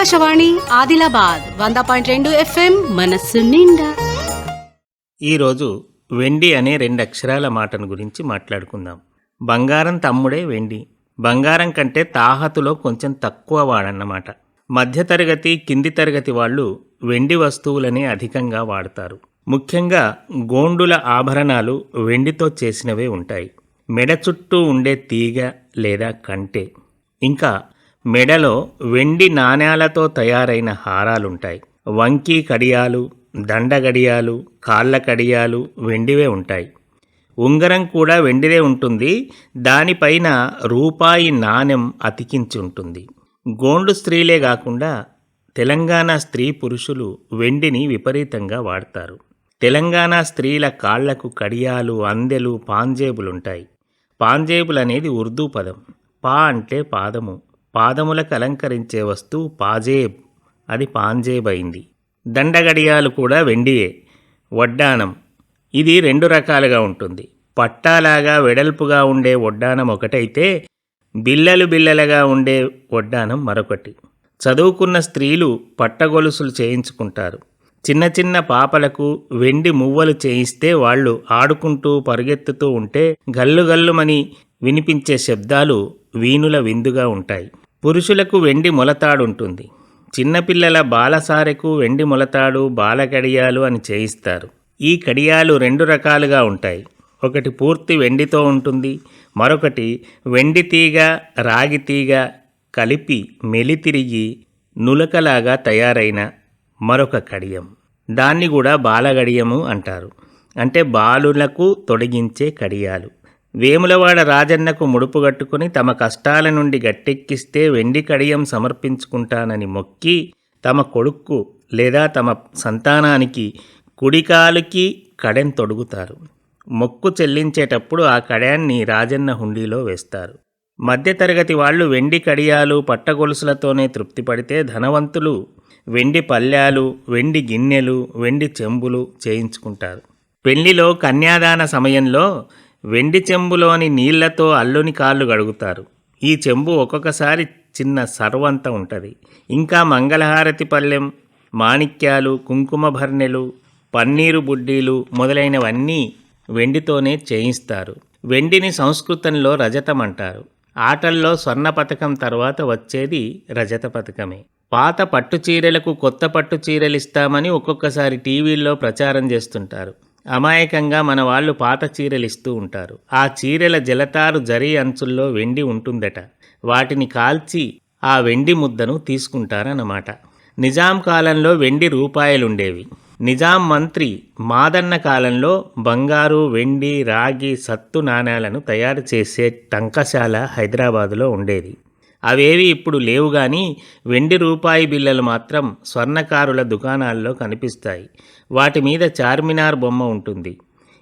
ఆకాశవాణి ఆదిలాబాద్ వంద పాయింట్ రెండు ఎఫ్ఎం మనస్సు నిండా. ఈరోజు వెండి అనే రెండు అక్షరాల మాటను గురించి మాట్లాడుకుందాం. బంగారం తమ్ముడే వెండి. బంగారం కంటే తాహతులో కొంచెం తక్కువ వాడన్నమాట. మధ్యతరగతి కింది తరగతి వాళ్ళు వెండి వస్తువులనే అధికంగా వాడతారు. ముఖ్యంగా గోండుల ఆభరణాలు వెండితో చేసినవే ఉంటాయి. మెడ చుట్టూ ఉండే తీగ లేదా కంటే. ఇంకా మెడలో వెండి నాణేలతో తయారైన హారాలుంటాయి. వంకీ కడియాలు దండ గడియాలు కాళ్ళ కడియాలు వెండివే ఉంటాయి. ఉంగరం కూడా వెండిదే ఉంటుంది. దానిపైన రూపాయి నాణెం అతికించి ఉంటుంది గోండు స్త్రీలే కాకుండా తెలంగాణ స్త్రీ పురుషులు వెండిని విపరీతంగా వాడతారు. తెలంగాణ స్త్రీల కాళ్ళకు కడియాలు అందెలు పాంజేబులుంటాయి. పాంజేబులు అనేది ఉర్దూ పదం. పా అంటే పాదము. పాదములకు అలంకరించే వస్తువు పాజేబ్ అది పాంజేబ్ అయింది దండగడియాలు కూడా వెండియే. వడ్డానం ఇది రెండు రకాలుగా ఉంటుంది. పట్టాలాగా వెడల్పుగా ఉండే వడ్డానం ఒకటైతే బిల్లలు బిల్లలుగా ఉండే వడ్డానం మరొకటి. చదువుకున్న స్త్రీలు పట్టగొలుసులు చేయించుకుంటారు. చిన్న చిన్న పాపలకు వెండి మువ్వలు చేయిస్తే వాళ్ళు ఆడుకుంటూ పరుగెత్తుతూ ఉంటే గల్లు గల్లుమని వినిపించే శబ్దాలు వీణుల విందుగా ఉంటాయి. పురుషులకు వెండి మొలతాడుంటుంది. చిన్నపిల్లల బాలసారెకు వెండి మొలతాడు బాలకడియాలు అని చేయిస్తారు. ఈ కడియాలు రెండు రకాలుగా ఉంటాయి. ఒకటి పూర్తి వెండితో ఉంటుంది మరొకటి వెండి తీగ రాగి తీగ కలిపి మెలితిరిగి నులకలాగా తయారైన మరొక కడియం. దాన్ని కూడా బాలగడియము అంటారు. అంటే బాలులకు తొడిగించే కడియాలు. వేములవాడ రాజన్నకు ముడుపుగట్టుకుని తమ కష్టాల నుండి గట్టెక్కిస్తే వెండి కడియం సమర్పించుకుంటానని మొక్కి తమ కొడుక్కు లేదా తమ సంతానానికి కుడికాలుకి కడెం తొడుగుతారు. మొక్కు చెల్లించేటప్పుడు ఆ కడాన్ని రాజన్న హుండీలో వేస్తారు. మధ్యతరగతి వాళ్ళు వెండి కడియాలు పట్టగొలుసులతోనే తృప్తిపడితే ధనవంతులు వెండి పళ్ళాలు వెండి గిన్నెలు వెండి చెంబులు చేయించుకుంటారు. పెళ్ళిలో కన్యాదాన సమయంలో వెండి చెంబులోని నీళ్ళతో అల్లుని కాళ్ళు గడుగుతారు. ఈ చెంబు ఒక్కొక్కసారి చిన్న సర్వంత ఉంటుంది. ఇంకా మంగళహారతి పళ్ళెం మాణిక్యాలు కుంకుమ భర్ణెలు పన్నీరు బుడ్డీలు మొదలైనవన్నీ వెండితోనే చేయిస్తారు. వెండిని సంస్కృతంలో రజతం అంటారు ఆటల్లో స్వర్ణ పథకం తర్వాత వచ్చేది రజత పథకమే పాత పట్టు చీరలకు కొత్త పట్టు చీరలు ఇస్తామని ఒక్కొక్కసారి టీవీల్లో ప్రచారం చేస్తుంటారు. అమాయకంగా మన వాళ్ళు పాత చీరలు ఇస్తూ ఉంటారు. ఆ చీరల జలతారు జరీ అంచుల్లో వెండి ఉంటుందట. వాటిని కాల్చి ఆ వెండి ముద్దను తీసుకుంటారన్నమాట. నిజాం కాలంలో వెండి రూపాయలుండేవి. నిజాం మంత్రి మాదన్న కాలంలో బంగారు వెండి రాగి సత్తు నాణేలను తయారు చేసే టంకశాల హైదరాబాదులో ఉండేది. అవేవి ఇప్పుడు లేవు కానీ వెండి రూపాయి బిళ్ళలు మాత్రం స్వర్ణకారుల దుకాణాల్లో కనిపిస్తాయి. వాటి మీద చార్మినార్ బొమ్మ ఉంటుంది.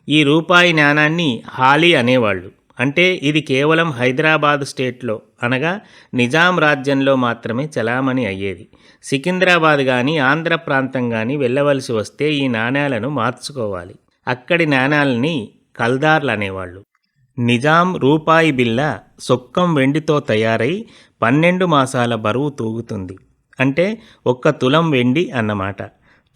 ఈ రూపాయి నాణాన్ని హాలీ అనేవాళ్ళు. అంటే ఇది కేవలం హైదరాబాద్ స్టేట్లో అనగా నిజాం రాజ్యంలో మాత్రమే చలామణి అయ్యేది. సికింద్రాబాద్ కానీ ఆంధ్ర ప్రాంతం కానీ వెళ్ళవలసి వస్తే ఈ నాణ్యాలను మార్చుకోవాలి. అక్కడి నాణాలని కల్దార్లు అనేవాళ్ళు. నిజాం రూపాయి బిళ్ళ సొక్కం వెండితో తయారై పన్నెండు మాసాల బరువు తూగుతుంది. అంటే ఒక్క తులం వెండి అన్నమాట.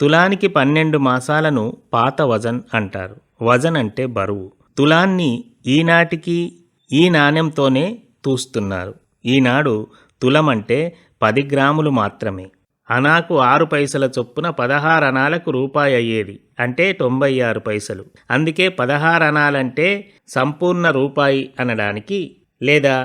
తులానికి పన్నెండు మాసాలను పాత వజన్ అంటారు. వజన్ అంటే బరువు. తులాన్ని ఈనాటికి ఈ నాణ్యంతోనే తూస్తున్నారు. ఈనాడు తులం అంటే పది గ్రాములు మాత్రమే. అనాకు ఆరు పైసల చొప్పున పదహారు అనాలకు రూపాయి అయ్యేది. అంటే తొంభై ఆరు పైసలు. అందుకే పదహారు అనాలంటే సంపూర్ణ రూపాయి అనడానికి లేదా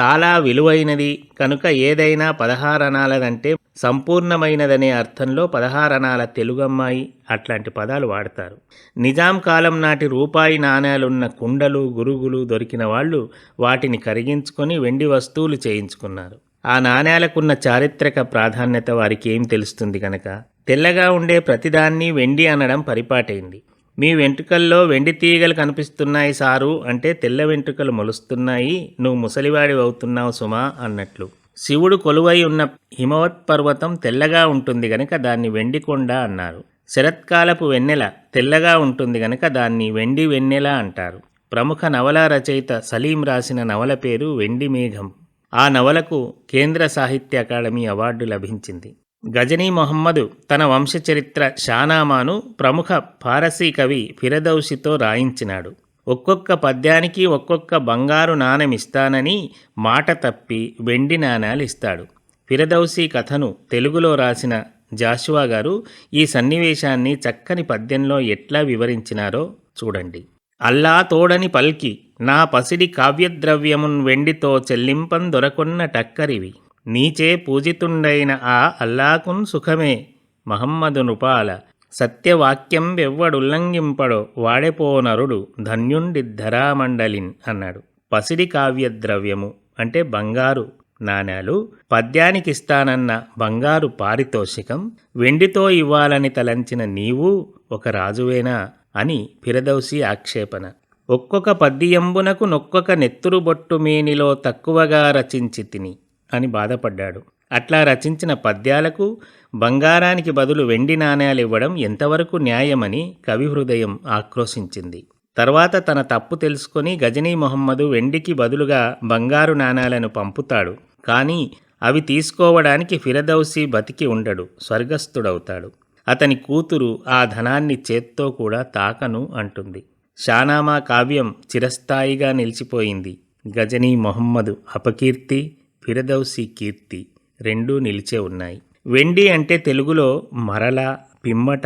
చాలా విలువైనది కనుక ఏదైనా పదహారణాలదంటే సంపూర్ణమైనదనే అర్థంలో పదహారణాల తెలుగమ్మాయి అట్లాంటి పదాలు వాడతారు. నిజాం కాలం నాటి రూపాయి నాణేలున్న కుండలు గురుగులు దొరికిన వాళ్ళు వాటిని కరిగించుకొని వెండి వస్తువులు చేయించుకున్నారు. ఆ నాణేలకున్న చారిత్రక ప్రాధాన్యత వారికి ఏం తెలుస్తుంది కనుక తెల్లగా ఉండే ప్రతిదాన్ని వెండి అనడం పరిపాటైంది. మీ వెంట్రుకల్లో వెండి తీగలు కనిపిస్తున్నాయి సారు అంటే తెల్ల వెంట్రుకలు మొలుస్తున్నాయి నువ్వు ముసలివాడి అవుతున్నావు సుమా అన్నట్లు. శివుడు కొలువై ఉన్న హిమవత్ పర్వతం తెల్లగా ఉంటుంది గనక దాన్ని వెండి కొండ అన్నారు. శరత్కాలపు వెన్నెల తెల్లగా ఉంటుంది గనక దాన్ని వెండి వెన్నెల అంటారు. ప్రముఖ నవల రచయిత సలీం రాసిన నవల పేరు వెండి మేఘం. ఆ నవలకు కేంద్ర సాహిత్య అకాడమీ అవార్డు లభించింది. గజనీ మొహమ్మదు తన వంశచరిత్ర షానామాను ప్రముఖ పారసీ కవి ఫిరదౌసితో రాయించినాడు. ఒక్కొక్క పద్యానికి ఒక్కొక్క బంగారు నాణెమిస్తానని మాట తప్పి వెండి నాణాలు ఇస్తాడు ఫిరదౌసి కథను తెలుగులో రాసిన జాషువా గారు ఈ సన్నివేశాన్ని చక్కని పద్యంలో ఎట్లా వివరించినారో చూడండి. అల్లా తోడని పల్కి నా పసిడి కావ్యద్రవ్యమున్ వెండితో చెల్లింపం దొరకొన్న టక్కరివి. నీచే పూజితుండైన ఆ అల్లాకున్ సుఖమే. మహమ్మదు నృపాల సత్యవాక్యం వెవ్వడుల్లంఘింపడో వాడెపోనరుడు ధన్యుండి ధరామండలిన్ అన్నాడు. పసిడి కావ్యద్రవ్యము అంటే బంగారు నాణేలు పద్యానికిస్తానన్న బంగారు పారితోషికం వెండితో ఇవ్వాలని తలంచిన నీవు ఒక రాజువేనా అని ఫిరదౌసి ఆక్షేపణ. ఒక్కొక్క పద్యంబునకు నొక్కొక్క నెత్తురు బొట్టు మేనిలో తక్కువగా రచించి తిని అని బాధపడ్డాడు. అట్లా రచించిన పద్యాలకు బంగారానికి బదులు వెండి నాణేలు ఇవ్వడం ఎంతవరకు న్యాయమని కవి హృదయం ఆక్రోశించింది. తర్వాత తన తప్పు తెలుసుకొని గజనీ మొహమ్మదు వెండికి బదులుగా బంగారు నాణాలను పంపుతాడు. కానీ అవి తీసుకోవడానికి ఫిరదౌసి బతికి ఉండడు స్వర్గస్థుడవుతాడు. అతని కూతురు ఆ ధనాన్ని చేత్తో కూడా తాకను అంటుంది. షానామా కావ్యం చిరస్థాయిగా నిలిచిపోయింది. గజనీ మొహమ్మదు అపకీర్తి ఫిరదౌసి కీర్తి రెండూ నిలిచే ఉన్నాయి. వెండి అంటే తెలుగులో మరల పిమ్మట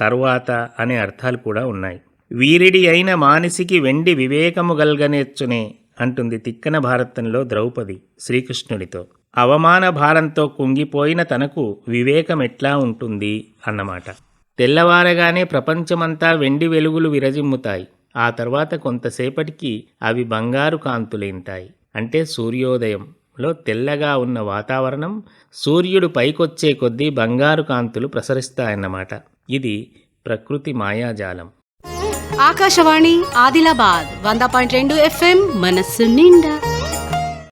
తర్వాత అనే అర్థాలు కూడా ఉన్నాయి. వీరిడి అయిన మానసికి వెండి వివేకము గల్గనేర్చునే అంటుంది తిక్కన భారతంలో ద్రౌపది శ్రీకృష్ణుడితో. అవమాన భారంతో కుంగిపోయిన తనకు వివేకం ఎట్లా ఉంటుంది అన్నమాట. తెల్లవారగానే ప్రపంచమంతా వెండి వెలుగులు విరజిమ్ముతాయి. ఆ తర్వాత కొంతసేపటికి అవి బంగారు కాంతులేంటాయి అంటే సూర్యోదయం. లో తెల్లగా ఉన్న వాతావరణం సూర్యుడు పైకొచ్చే కొద్దీ బంగారు కాంతులు ప్రసరిస్తాయన్నమాట. ఇది ప్రకృతి మాయాజాలం. ఆకాశవాణి ఆదిలాబాద్ వంద పాయింట్ రెండు ఎఫ్ఎం మనస్సు నిండా.